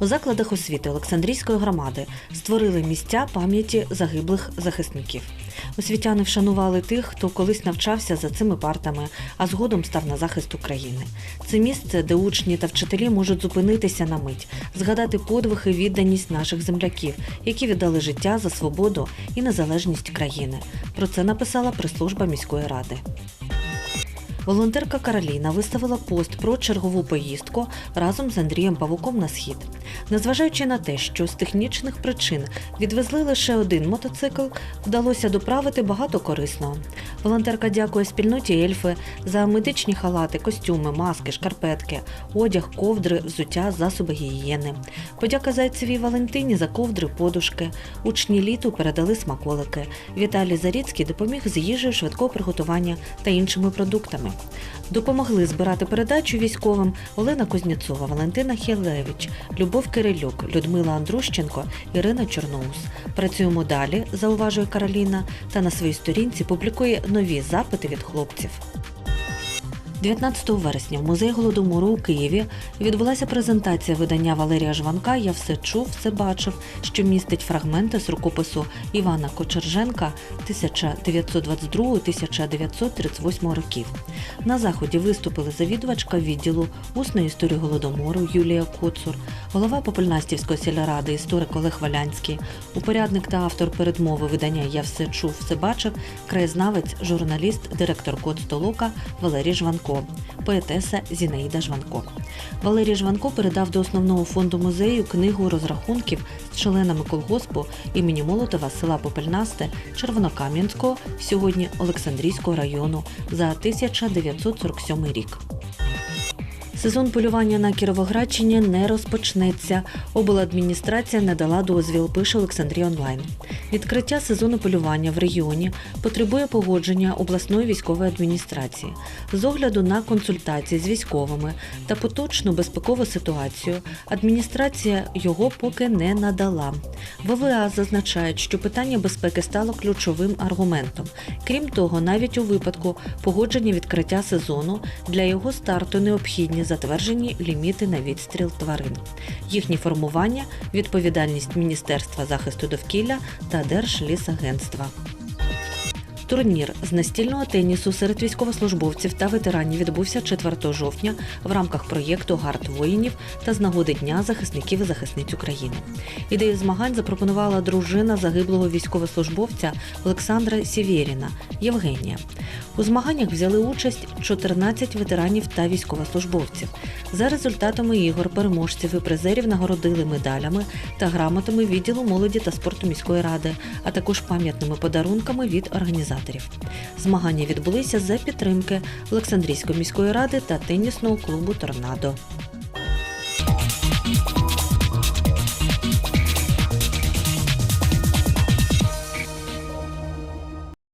У закладах освіти Олександрійської громади створили місця пам'яті загиблих захисників. Освітяни вшанували тих, хто колись навчався за цими партами, а згодом став на захист України. Це місце, де учні та вчителі можуть зупинитися на мить, згадати подвиг і відданість наших земляків, які віддали життя за свободу і незалежність країни. Про це написала прес-служба міської ради. Волонтерка Кароліна виставила пост про чергову поїздку разом з Андрієм Павуком на схід. Незважаючи на те, що з технічних причин відвезли лише один мотоцикл, вдалося доправити багато корисного. Волонтерка дякує спільноті Ельфи за медичні халати, костюми, маски, шкарпетки, одяг, ковдри, взуття, засоби гігієни. Подяка Зайцевій Валентині за ковдри, подушки. Учні літу передали смаколики. Віталій Заріцький допоміг з їжею швидкого приготування та іншими продуктами. Допомогли збирати передачу військовим Олена Кузнєцова, Валентина Хілевич, Любов Кирилюк, Людмила Андрущенко, Ірина Чорноус. Працюємо далі, зауважує Кароліна, та на своїй сторінці публікує нові запити від хлопців. 19 вересня в музеї голодомору у Києві відбулася презентація видання Валерія Жванка Я все чув, все бачив, що містить фрагменти з рукопису Івана Кочерженка 1922-1938 років. На заході виступили завідувачка відділу усної історії голодомору Юлія Коцур, голова Попельнастівської сільради історик Олег Валянський, упорядник та автор передмови видання Я все чув, все бачив, краєзнавець, журналіст, директор Код Столока Валерій Жванко, поетеса Зінаїда Жванко. Валерій Жванко передав до основного фонду музею книгу розрахунків з членами колгоспу імені Молотова села Попельнасте Червонокам'янського, сьогодні Олександрійського району за 1947 рік. Сезон полювання на Кіровоградщині не розпочнеться. Обладміністрація не дала дозвіл, пише Олександрія Онлайн. Відкриття сезону полювання в регіоні потребує погодження обласної військової адміністрації. З огляду на консультації з військовими та поточну безпекову ситуацію адміністрація його поки не надала. ВВА зазначають, що питання безпеки стало ключовим аргументом. Крім того, навіть у випадку погодження відкриття сезону для його старту необхідні затверджені ліміти на відстріл тварин. Їхні формування відповідальність Міністерства захисту довкілля та Держлісагентства. Турнір з настільного тенісу серед військовослужбовців та ветеранів відбувся 4 жовтня в рамках проєкту Гард воїнів та з нагоди Дня захисників і захисниць України. Ідею змагань запропонувала дружина загиблого військовослужбовця Олександра Сєвєріна Євгенія. У змаганнях взяли участь 14 ветеранів та військовослужбовців. За результатами ігор переможців і призерів нагородили медалями та грамотами відділу молоді та спорту міської ради, а також пам'ятними подарунками від організаторів. Змагання відбулися за підтримки Олександрійської міської ради та тенісного клубу Торнадо.